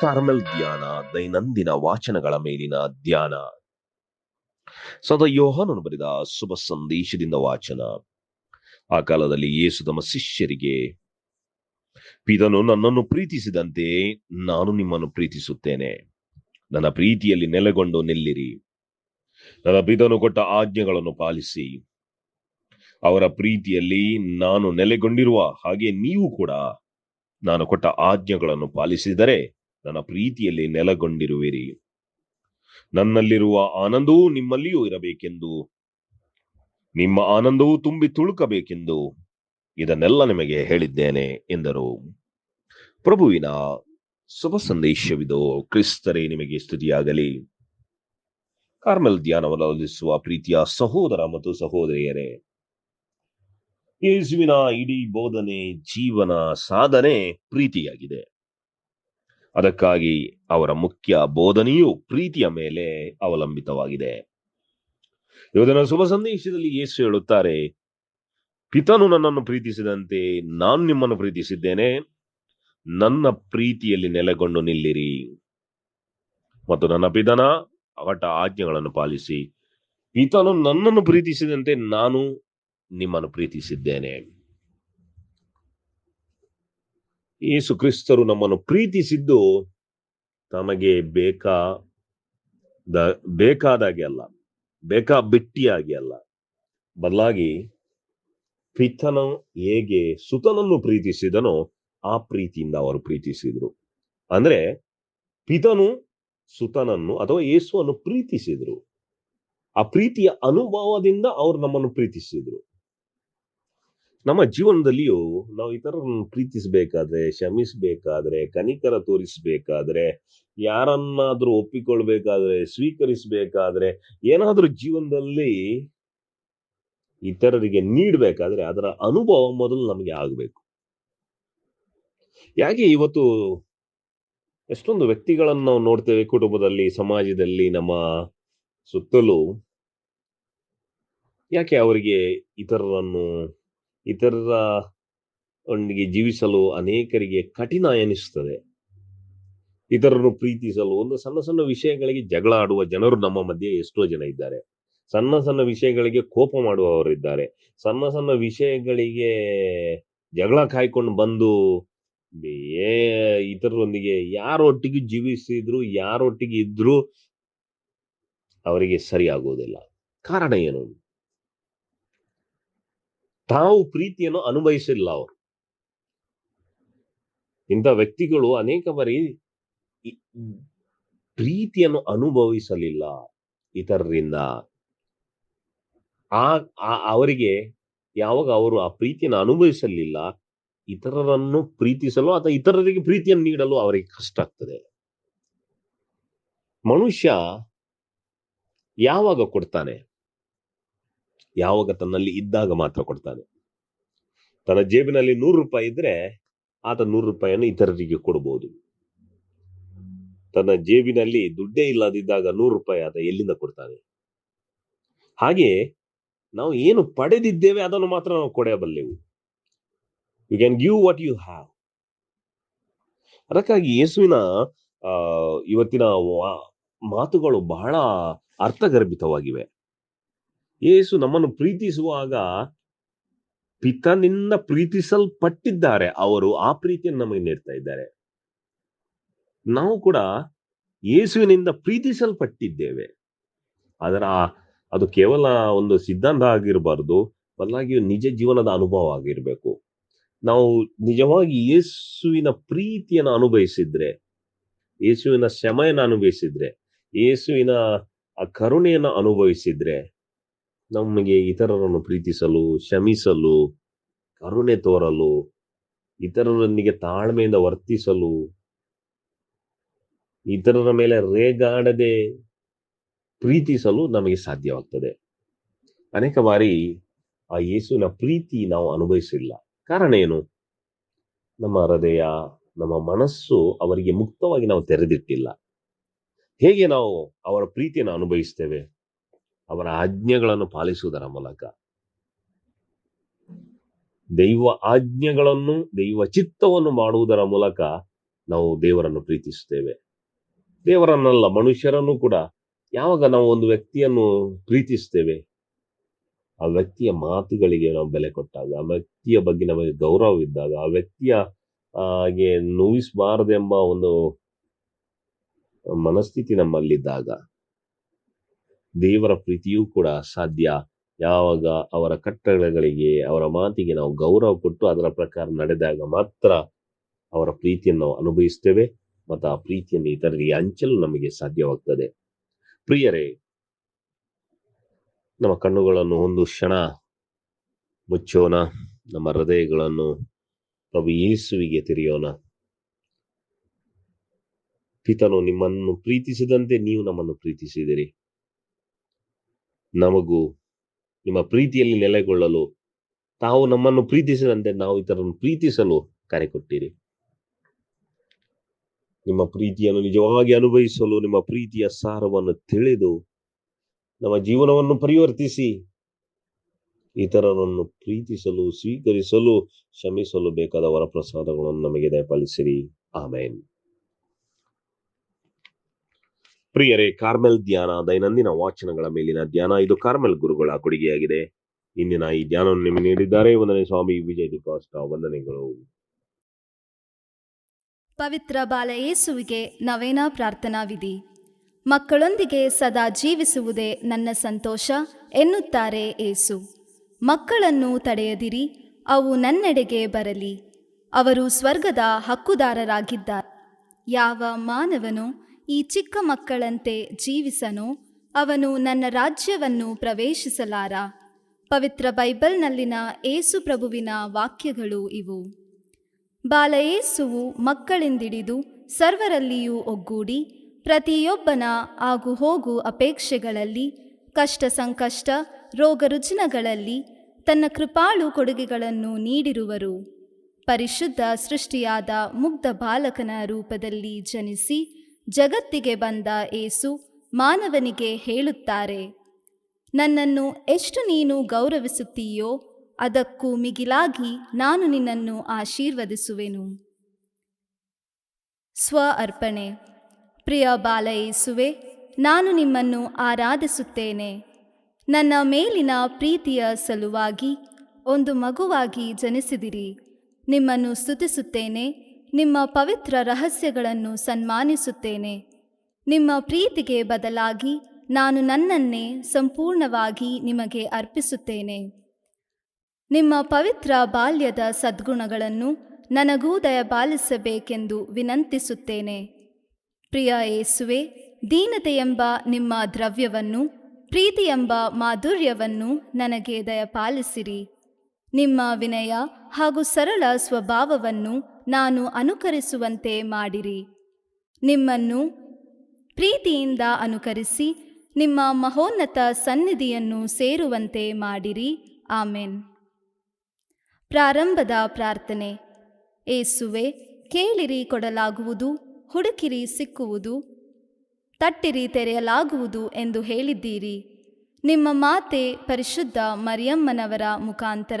Carmel ಧ್ಯಾನ, ದೈನಂದಿನ ವಾಚನಗಳ ಮೇಲಿನ ಧ್ಯಾನ. ಸದ ಯೋಹನನು ಬರೆದ ಶುಭ ಸಂದೇಶದಿಂದ ವಾಚನ. ಆ ಕಾಲದಲ್ಲಿ ಯೇಸು ತಮ್ಮ ಶಿಷ್ಯರಿಗೆ, ಪಿತನು ನನ್ನನ್ನು ಪ್ರೀತಿಸಿದಂತೆ ನಾನು ನಿಮ್ಮನ್ನು ಪ್ರೀತಿಸುತ್ತೇನೆ. ನನ್ನ ಪ್ರೀತಿಯಲ್ಲಿ ನೆಲೆಗೊಂಡು ನಿಲ್ಲಿರಿ. ನನ್ನ ಪಿತನು ಕೊಟ್ಟ ಆಜ್ಞೆಗಳನ್ನು ಪಾಲಿಸಿ. ಅವರ ಪ್ರೀತಿಯಲ್ಲಿ ನಾನು ನೆಲೆಗೊಂಡಿರುವ ಹಾಗೆ ನೀವು ಕೂಡ ನಾನು ಕೊಟ್ಟ ಆಜ್ಞೆಗಳನ್ನು ಪಾಲಿಸಿದರೆ ನನ್ನ ಪ್ರೀತಿಯಲ್ಲಿ ನೆಲೆಗೊಂಡಿರುವಿರಿ. ನನ್ನಲ್ಲಿರುವ ಆನಂದವೂ ನಿಮ್ಮಲ್ಲಿಯೂ ಇರಬೇಕೆಂದು. ನಿಮ್ಮ ಆನಂದವೂ ತುಂಬಿ ತುಳುಕಬೇಕೆಂದು ಇದನ್ನೆಲ್ಲ ನಿಮಗೆ ಹೇಳಿದ್ದೇನೆ ಎಂದರು. ಪ್ರಭುವಿನ ಶುಭ ಸಂದೇಶವಿದು, ಕ್ರಿಸ್ತರೇ ನಿಮಗೆ ಸ್ತುತಿಯಾಗಲಿ. ಕಾರ್ಮೆಲ್ ಧ್ಯಾನವನ್ನು ಪ್ರೀತಿಯ ಸಹೋದರ ಮತ್ತು ಸಹೋದರಿಯರೇ, ಯೇಸುವಿನ ಇಡೀ ಬೋಧನೆ, ಜೀವನ ಸಾಧನೆ ಪ್ರೀತಿಯಾಗಿದೆ. ಅದಕ್ಕಾಗಿ ಅವರ ಮುಖ್ಯ ಬೋಧನೆಯು ಪ್ರೀತಿಯ ಮೇಲೆ ಅವಲಂಬಿತವಾಗಿದೆ. ಇವತ್ತಿನ ಶುಭ ಸಂದೇಶದಲ್ಲಿ ಯೇಸು ಹೇಳುತ್ತಾರೆ, ಪಿತನು ನನ್ನನ್ನು ಪ್ರೀತಿಸಿದಂತೆ ನಾನು ನಿಮ್ಮನ್ನು ಪ್ರೀತಿಸಿದ್ದೇನೆ. ನನ್ನ ಪ್ರೀತಿಯಲ್ಲಿ ನೆಲೆಗೊಂಡು ನಿಲ್ಲಿರಿ. ಮತ್ತು ನನ್ನ ಪಿತನ ಅವಟ ಆಜ್ಞೆಗಳನ್ನು ಪಾಲಿಸಿ, ಪಿತನು ನನ್ನನ್ನು ಪ್ರೀತಿಸಿದಂತೆ ನಾನು ನಿಮ್ಮನ್ನು ಪ್ರೀತಿಸಿದ್ದೇನೆ. ಯೇಸು ಕ್ರಿಸ್ತರು ನಮ್ಮನ್ನು ಪ್ರೀತಿಸಿದ್ದು ತಮಗೆ ಬೇಕಾದ ಬೇಕಾದಾಗೆ ಅಲ್ಲ, ಬೇಕಾ ಬಿಟ್ಟಿಯಾಗಿ ಅಲ್ಲ. ಬದಲಾಗಿ ಪಿತನು ಹೇಗೆ ಸುತನನ್ನು ಪ್ರೀತಿಸಿದನೋ ಆ ಪ್ರೀತಿಯಿಂದ ಅವರು ಪ್ರೀತಿಸಿದ್ರು. ಅಂದ್ರೆ ಪಿತನು ಸುತನನ್ನು ಅಥವಾ ಯೇಸುವನ್ನು ಪ್ರೀತಿಸಿದ್ರು. ಆ ಪ್ರೀತಿಯ ಅನುಭವದಿಂದ ಅವರು ನಮ್ಮನ್ನು ಪ್ರೀತಿಸಿದ್ರು. ನಮ್ಮ ಜೀವನದಲ್ಲಿಯೂ ನಾವು ಇತರರನ್ನು ಪ್ರೀತಿಸಬೇಕಾದ್ರೆ ಕ್ಷಮಿಸಬೇಕಾದ್ರೆ ಕನಿಕರ ತೋರಿಸಬೇಕಾದ್ರೆ, ಯಾರನ್ನಾದ್ರೂ ಒಪ್ಪಿಕೊಳ್ಬೇಕಾದ್ರೆ, ಸ್ವೀಕರಿಸಬೇಕಾದ್ರೆ, ಏನಾದ್ರೂ ಜೀವನದಲ್ಲಿ ಇತರರಿಗೆ ನೀಡಬೇಕಾದ್ರೆ ಅದರ ಅನುಭವ ಮೊದಲು ನಮಗೆ ಆಗಬೇಕು. ಯಾಕೆ ಇವತ್ತು ಎಷ್ಟೊಂದು ವ್ಯಕ್ತಿಗಳನ್ನು ನಾವು ನೋಡ್ತೇವೆ ಕುಟುಂಬದಲ್ಲಿ, ಸಮಾಜದಲ್ಲಿ, ನಮ್ಮ ಸುತ್ತಲೂ? ಯಾಕೆ ಅವರಿಗೆ ಇತರರನ್ನು ಇತರರ ಒಂದಿಗೆ ಜೀವಿಸಲು ಅನೇಕರಿಗೆ ಕಠಿಣ ಎನಿಸುತ್ತದೆ. ಇತರರನ್ನು ಪ್ರೀತಿಸಲು ಒಂದು ಸಣ್ಣ ಸಣ್ಣ ವಿಷಯಗಳಿಗೆ ಜಗಳ ಆಡುವ ಜನರು ನಮ್ಮ ಮಧ್ಯೆ ಎಷ್ಟೋ ಜನ ಇದ್ದಾರೆ. ಸಣ್ಣ ಸಣ್ಣ ವಿಷಯಗಳಿಗೆ ಕೋಪ ಮಾಡುವವರಿದ್ದಾರೆ ಸಣ್ಣ ಸಣ್ಣ ವಿಷಯಗಳಿಗೆ ಜಗಳ ಕಾಯ್ಕೊಂಡು ಬಂದು ಏ ಇತರರೊಂದಿಗೆ ಯಾರೊಟ್ಟಿಗೆ ಜೀವಿಸಿದ್ರು, ಯಾರೊಟ್ಟಿಗೆ ಇದ್ರು ಅವರಿಗೆ ಸರಿಯಾಗುವುದಿಲ್ಲ. ಕಾರಣ ಏನು? ತಾವು ಪ್ರೀತಿಯನ್ನು ಅನುಭವಿಸಿಲ್ಲ ಅವರು. ಇಂಥ ವ್ಯಕ್ತಿಗಳು ಅನೇಕ ಬಾರಿ ಪ್ರೀತಿಯನ್ನು ಅನುಭವಿಸಲಿಲ್ಲ ಇತರರಿಂದ. ಆ, ಅವರಿಗೆ ಯಾವಾಗ ಅವರು ಆ ಪ್ರೀತಿಯನ್ನು ಅನುಭವಿಸಲಿಲ್ಲ ಇತರರನ್ನು ಪ್ರೀತಿಸಲು ಅಥವಾ ಇತರರಿಗೆ ಪ್ರೀತಿಯನ್ನು ನೀಡಲು ಅವರಿಗೆ ಕಷ್ಟ ಆಗ್ತದೆ. ಮನುಷ್ಯ ಯಾವಾಗ ಕೊಡ್ತಾನೆ? ಯಾವಾಗ ತನ್ನಲ್ಲಿ ಇದ್ದಾಗ ಮಾತ್ರ ಕೊಡ್ತಾನೆ. ತನ್ನ ಜೇಬಿನಲ್ಲಿ ನೂರು ರೂಪಾಯಿ ಇದ್ರೆ ಆತ ನೂರು ರೂಪಾಯಿಯನ್ನು ಇತರರಿಗೆ ಕೊಡಬಹುದು ತನ್ನ ಜೇಬಿನಲ್ಲಿ ದುಡ್ಡೇ ಇಲ್ಲದಿದ್ದಾಗ ನೂರು ರೂಪಾಯಿ ಆತ ಎಲ್ಲಿಂದ ಕೊಡ್ತಾನೆ? ಹಾಗೆ ನಾವು ಏನು ಪಡೆದಿದ್ದೇವೆ ಅದನ್ನು ಮಾತ್ರ ನಾವು ಕೊಡಬಲ್ಲೆವು. You can give what you have ಅದಕ್ಕಾಗಿ ಯೇಸುವಿನ ಇವತ್ತಿನ ಮಾತುಗಳು ಬಹಳ ಅರ್ಥಗರ್ಭಿತವಾಗಿವೆ. ಯೇಸು ನಮ್ಮನ್ನು ಪ್ರೀತಿಸುವಾಗ ಪಿತನಿಂದ ಪ್ರೀತಿಸಲ್ಪಟ್ಟಿದ್ದಾರೆ. ಅವರು ಆ ಪ್ರೀತಿಯನ್ನು ನಮಗೆ ನೀಡ್ತಾ ಇದ್ದಾರೆ. ನಾವು ಕೂಡ ಯೇಸುವಿನಿಂದ ಪ್ರೀತಿಸಲ್ಪಟ್ಟಿದ್ದೇವೆ. ಅದರ ಅದು ಕೇವಲ ಒಂದು ಸಿದ್ಧಾಂತ ಆಗಿರಬಾರ್ದು. ಬದಲಾಗಿಯೂ ನಿಜ ಜೀವನದ ಅನುಭವ ಆಗಿರಬೇಕು. ನಾವು ನಿಜವಾಗಿ ಯೇಸುವಿನ ಪ್ರೀತಿಯನ್ನು ಅನುಭವಿಸಿದ್ರೆ, ಯೇಸುವಿನ ಶ್ರಮೆಯನ್ನು ಅನುಭವಿಸಿದ್ರೆ, ಯೇಸುವಿನ ಆ ಕರುಣೆಯನ್ನು ಅನುಭವಿಸಿದ್ರೆ ನಮಗೆ ಇತರರನ್ನು ಪ್ರೀತಿಸಲು ಶಮಿಸಲು ಕರುಣೆ ತೋರಲು, ಇತರರೊಂದಿಗೆ ತಾಳ್ಮೆಯಿಂದ ವರ್ತಿಸಲು, ಇತರರ ಮೇಲೆ ರೇಗಾಡದೆ ಪ್ರೀತಿಸಲು ನಮಗೆ ಸಾಧ್ಯವಾಗ್ತದೆ. ಅನೇಕ ಬಾರಿ ಆ ಯೇಸುವಿನ ಪ್ರೀತಿ ನಾವು ಅನುಭವಿಸಿಲ್ಲ. ಕಾರಣ ಏನು? ನಮ್ಮ ಹೃದಯ, ನಮ್ಮ ಮನಸ್ಸು ಅವರಿಗೆ ಮುಕ್ತವಾಗಿ ನಾವು ತೆರೆದಿಟ್ಟಿಲ್ಲ. ಹೇಗೆ ನಾವು ಅವರ ಪ್ರೀತಿಯನ್ನು ಅನುಭವಿಸ್ತೇವೆ? ಅವರ ಆಜ್ಞೆಗಳನ್ನು ಪಾಲಿಸುವುದರ ಮೂಲಕ. ದೈವ ಆಜ್ಞೆಗಳನ್ನು, ದೈವ ಚಿತ್ತವನ್ನು ಮಾಡುವುದರ ಮೂಲಕ ನಾವು ದೇವರನ್ನು ಪ್ರೀತಿಸುತ್ತೇವೆ. ದೇವರನ್ನಲ್ಲ, ಮನುಷ್ಯರನ್ನು ಕೂಡ ಯಾವಾಗ ನಾವು ಒಂದು ವ್ಯಕ್ತಿಯನ್ನು ಪ್ರೀತಿಸ್ತೇವೆ ಆ ವ್ಯಕ್ತಿಯ ಮಾತುಗಳಿಗೆ ನಾವು ಬೆಲೆ ಕೊಟ್ಟಾಗ, ಆ ವ್ಯಕ್ತಿಯ ಬಗ್ಗೆ ನಮಗೆ ಗೌರವವಿದ್ದಾಗ ಆ ವ್ಯಕ್ತಿಯ ಹಾಗೆ ನೋವಿಸಬಾರದೆಂಬ ಒಂದು ಮನಸ್ಥಿತಿ ನಮ್ಮಲ್ಲಿದ್ದಾಗ ದೇವರ ಪ್ರೀತಿಯೂ ಕೂಡ ಸಾಧ್ಯ. ಯಾವಾಗ ಅವರ ಕಟ್ಟಳೆಗಳಿಗೆ, ಅವರ ಮಾತಿಗೆ ನಾವು ಗೌರವ ಕೊಟ್ಟು ಅದರ ಪ್ರಕಾರ ನಡೆದಾಗ ಮಾತ್ರ ಅವರ ಪ್ರೀತಿಯನ್ನು ನಾವು ಅನುಭವಿಸ್ತೇವೆ. ಮತ್ತು ಆ ಪ್ರೀತಿಯನ್ನು ಇತರರಿಗೆ ಹಂಚಲು ನಮಗೆ ಸಾಧ್ಯವಾಗ್ತದೆ. ಪ್ರಿಯರೇ, ನಮ್ಮ ಕಣ್ಣುಗಳನ್ನು ಒಂದು ಕ್ಷಣ ಮುಚ್ಚೋಣ. ನಮ್ಮ ಹೃದಯಗಳನ್ನು ಪ್ರಭು ಯೇಸುವಿಗೆ ತಿರಿಯೋಣ. ಪಿತನು ನಿಮ್ಮನ್ನು ಪ್ರೀತಿಸಿದಂತೆ ನೀವು ನಮ್ಮನ್ನು ಪ್ರೀತಿಸಿದಿರಿ. ನಮಗೂ, ನಿಮ್ಮ ಪ್ರೀತಿಯಲ್ಲಿ ನೆಲೆಗೊಳ್ಳಲು, ತಾವು ನಮ್ಮನ್ನು ಪ್ರೀತಿಸಿದಂತೆ ನಾವು ಇತರನ್ನು ಪ್ರೀತಿಸಲು ಕರೆ ಕೊಟ್ಟಿರಿ ನಿಮ್ಮ ಪ್ರೀತಿಯನ್ನು ನಿಜವಾಗಿ ಅನುಭವಿಸಲು, ನಿಮ್ಮ ಪ್ರೀತಿಯ ಸಾರವನ್ನು ತಿಳಿದು, ನಮ್ಮ ಜೀವನವನ್ನು ಪರಿವರ್ತಿಸಿ, ಇತರರನ್ನು ಪ್ರೀತಿಸಲು, ಸ್ವೀಕರಿಸಲು, ಶ್ರಮಿಸಲು ಬೇಕಾದ ವರಪ್ರಸಾದಗಳನ್ನು ನಮಗೆ ದಯಪಾಲಿಸಿರಿ. ಆಮೇನ್. ಪ್ರಿಯರೇ, ಕಾರ್ಮೆಲ್ ಧ್ಯಾನ, ದೈನಂದಿನ ವಾಚನಗಳ ಮೇಲಿನ ಧ್ಯಾನ, ಇದು ಕಾರ್ಮೆಲ್ ಗುರುಗಳ ಕೊಡುಗೆಯಾಗಿದೆ. ಇಂದಿನ ಈ ಧ್ಯಾನವನ್ನು ನಿಮಗೆ ನೀಡಿದ್ದಾರೆ ಒಂದನೇ ಸ್ವಾಮಿ ವಿಜಯ್ ಡಿಕಾಸ್ಟ ವಂದನೆಗಳು. ಪವಿತ್ರ ಬಾಲಯೇಸುವಿಗೆ ನವೇನ ಪ್ರಾರ್ಥನಾ ವಿಧಿ. ಮಕ್ಕಳೊಂದಿಗೆ ಸದಾ ಜೀವಿಸುವುದೇ ನನ್ನ ಸಂತೋಷ ಎನ್ನುತ್ತಾರೆ ಏಸು ಮಕ್ಕಳನ್ನು ತಡೆಯದಿರಿ, ಅವು ನನ್ನೆಡೆಗೆ ಬರಲಿ. ಅವರು ಸ್ವರ್ಗದ ಹಕ್ಕುದಾರರಾಗಿದ್ದಾರೆ. ಯಾವ ಮಾನವನು ಈ ಚಿಕ್ಕ ಮಕ್ಕಳಂತೆ ಜೀವಿಸನು, ಅವನು ನನ್ನ ರಾಜ್ಯವನ್ನು ಪ್ರವೇಶಿಸಲಾರ. ಪವಿತ್ರ ಬೈಬಲ್ನಲ್ಲಿನ ಏಸು ಪ್ರಭುವಿನ ವಾಕ್ಯಗಳು ಇವು. ಬಾಲಯೇಸುವು ಮಕ್ಕಳಿಂದಿಡಿದು ಸರ್ವರಲ್ಲಿಯೂ ಒಗ್ಗೂಡಿ, ಪ್ರತಿಯೊಬ್ಬನ ಆಗು ಹೋಗು ಅಪೇಕ್ಷೆಗಳಲ್ಲಿ, ಕಷ್ಟ ಸಂಕಷ್ಟ, ರೋಗ ರುಜಿನಗಳಲ್ಲಿ ತನ್ನ ಕೃಪಾಳು ಕೊಡುಗೆಗಳನ್ನು ನೀಡಿರುವರು. ಪರಿಶುದ್ಧ ಸೃಷ್ಟಿಯಾದ ಮುಗ್ಧ ಬಾಲಕನ ರೂಪದಲ್ಲಿ ಜನಿಸಿ ಜಗತ್ತಿಗೆ ಬಂದ ಏಸು ಮಾನವನಿಗೆ ಹೇಳುತ್ತಾರೆ, ನನ್ನನ್ನು ಎಷ್ಟು ನೀನು ಗೌರವಿಸುತ್ತೀಯೋ, ಅದಕ್ಕೂ ಮಿಗಿಲಾಗಿ ನಾನು ನಿನ್ನನ್ನು ಆಶೀರ್ವದಿಸುವೆನು. ಸ್ವ ಅರ್ಪಣೆ ಪ್ರಿಯ ಬಾಲಯೇಸುವೆ ನಾನು ನಿಮ್ಮನ್ನು ಆರಾಧಿಸುತ್ತೇನೆ. ನನ್ನ ಮೇಲಿನ ಪ್ರೀತಿಯ ಸಲುವಾಗಿ ಒಂದು ಮಗುವಾಗಿ ಜನಿಸಿದಿರಿ. ನಿಮ್ಮನ್ನು ಸ್ತುತಿಸುತ್ತೇನೆ. ನಿಮ್ಮ ಪವಿತ್ರ ರಹಸ್ಯಗಳನ್ನು ಸನ್ಮಾನಿಸುತ್ತೇನೆ. ನಿಮ್ಮ ಪ್ರೀತಿಗೆ ಬದಲಾಗಿ ನಾನು ನನ್ನನ್ನೇ ಸಂಪೂರ್ಣವಾಗಿ ನಿಮಗೆ ಅರ್ಪಿಸುತ್ತೇನೆ. ನಿಮ್ಮ ಪವಿತ್ರ ಬಾಲ್ಯದ ಸದ್ಗುಣಗಳನ್ನು ನನಗೂ ದಯಪಾಲಿಸಬೇಕೆಂದು ವಿನಂತಿಸುತ್ತೇನೆ. ಪ್ರಿಯ ಏಸುವೆ ದೀನತೆಯೆಂಬ ನಿಮ್ಮ ದ್ರವ್ಯವನ್ನು, ಪ್ರೀತಿಯೆಂಬ ಮಾಧುರ್ಯವನ್ನು ನನಗೆ ದಯಪಾಲಿಸಿರಿ. ನಿಮ್ಮ ವಿನಯ ಹಾಗೂ ಸರಳ ಸ್ವಭಾವವನ್ನು ನಾನು ಅನುಕರಿಸುವಂತೆ ಮಾಡಿರಿ. ನಿಮ್ಮನ್ನು ಪ್ರೀತಿಯಿಂದ ಅನುಕರಿಸಿ, ನಿಮ್ಮ ಮಹೋನ್ನತ ಸನ್ನಿಧಿಯನ್ನು ಸೇರುವಂತೆ ಮಾಡಿರಿ. ಆಮೇನ್. ಪ್ರಾರಂಭದ ಪ್ರಾರ್ಥನೆ. ಏಸುವೆ, ಕೇಳಿರಿ ಕೊಡಲಾಗುವುದು, ಹುಡುಕಿರಿ ಸಿಕ್ಕುವುದು, ತಟ್ಟಿರಿ ತೆರೆಯಲಾಗುವುದು ಎಂದು ಹೇಳಿದ್ದೀರಿ. ನಿಮ್ಮ ಮಾತೆ ಪರಿಶುದ್ಧ ಮರಿಯಮ್ಮನವರ ಮುಖಾಂತರ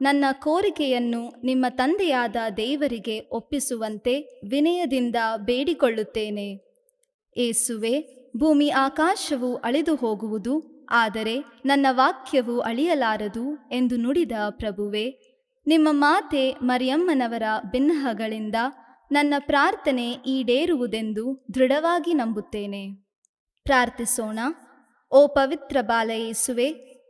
ನನ್ನ ಕೋರಿಕೆಯನ್ನು ನಿಮ್ಮ ತಂದೆಯಾದ ದೇವರಿಗೆ ಒಪ್ಪಿಸುವಂತೆ ವಿನಯದಿಂದ ಬೇಡಿಕೊಳ್ಳುತ್ತೇನೆ. ಏಸುವೆ, ಭೂಮಿ ಆಕಾಶವು ಅಳಿದು ಹೋಗುವುದು, ಆದರೆ ನನ್ನ ವಾಕ್ಯವು ಅಳಿಯಲಾರದು ಎಂದು ನುಡಿದ ಪ್ರಭುವೆ, ನಿಮ್ಮ ಮಾತೆ ಮರಿಯಮ್ಮನವರ ಬಿನ್ನಹಗಳಿಂದ ನನ್ನ ಪ್ರಾರ್ಥನೆ ಈಡೇರುವುದೆಂದು ದೃಢವಾಗಿ ನಂಬುತ್ತೇನೆ. ಪ್ರಾರ್ಥಿಸೋಣ. ಓ ಪವಿತ್ರ ಬಾಲಯೇಸುವೆ